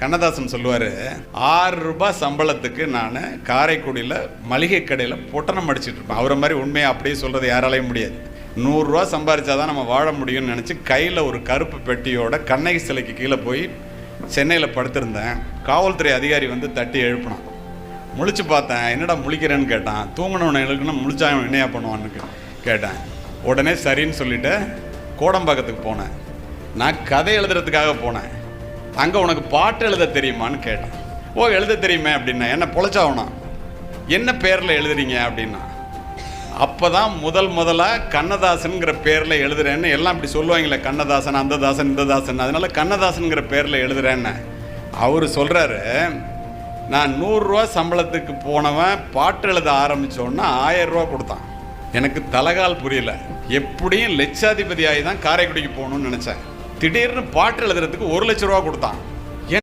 கண்ணதாசன் சொல்லுவார் ஆறு ரூபாய் சம்பளத்துக்கு நான் காரைக்குடியில் மளிகை கடையில் பொட்டணம் அடிச்சிட்டு இருப்பேன். அவரை மாதிரி உண்மையை அப்படியே சொல்கிறது யாராலையும் முடியாது. நூறுரூவா சம்பாரிச்சாதான் நம்ம வாழ முடியும்னு நினச்சி கையில் ஒரு கருப்பு பெட்டியோட கண்ணகி சிலைக்கு கீழே போய் சென்னையில் படுத்திருந்தேன். காவல்துறை அதிகாரி வந்து தட்டி எழுப்பினான். முழிச்சு பார்த்தேன் என்னடா முழிக்கிறேன்னு கேட்டான். தூங்கினவனை எழுக்குன்னு முழிச்சா என்னையா பண்ணுவான்னு கேட்டேன். உடனே சரின்னு சொல்லிட்டு கோடம்பாக்கத்துக்கு போனேன். நான் கதை எழுதுறதுக்காக போனேன். அங்கே உனக்கு பாட்டு எழுத தெரியுமான்னு கேட்டேன். ஓ எழுத தெரியுமே அப்படின்னா என்ன பொழைச்சாவனா என்ன பேரில் எழுதுறீங்க? அப்படின்னா அப்போ தான் முதல் முதலாக கண்ணதாசனுங்கிற பேரில் எழுதுறேன்னு எல்லாம் இப்படி சொல்லுவாங்களே கண்ணதாசன் அந்த தாசன் இந்த தாசன் அதனால கண்ணதாசனுங்கிற பேரில் எழுதுறேன்னு. அவர் சொல்கிறாரு நான் நூறுரூவா சம்பளத்துக்கு போனவன் பாட்டு எழுத ஆரம்பித்தோன்னா ஆயரூவா கொடுத்தான். எனக்கு தலகால் புரியல. எப்படியும் லட்சாதிபதி ஆகி தான் காரைக்குடிக்கு போகணும்னு நினச்சேன். திடீர்னு பாட்டு எழுதுறதுக்கு ஒரு லட்ச ரூபா கொடுத்தான்.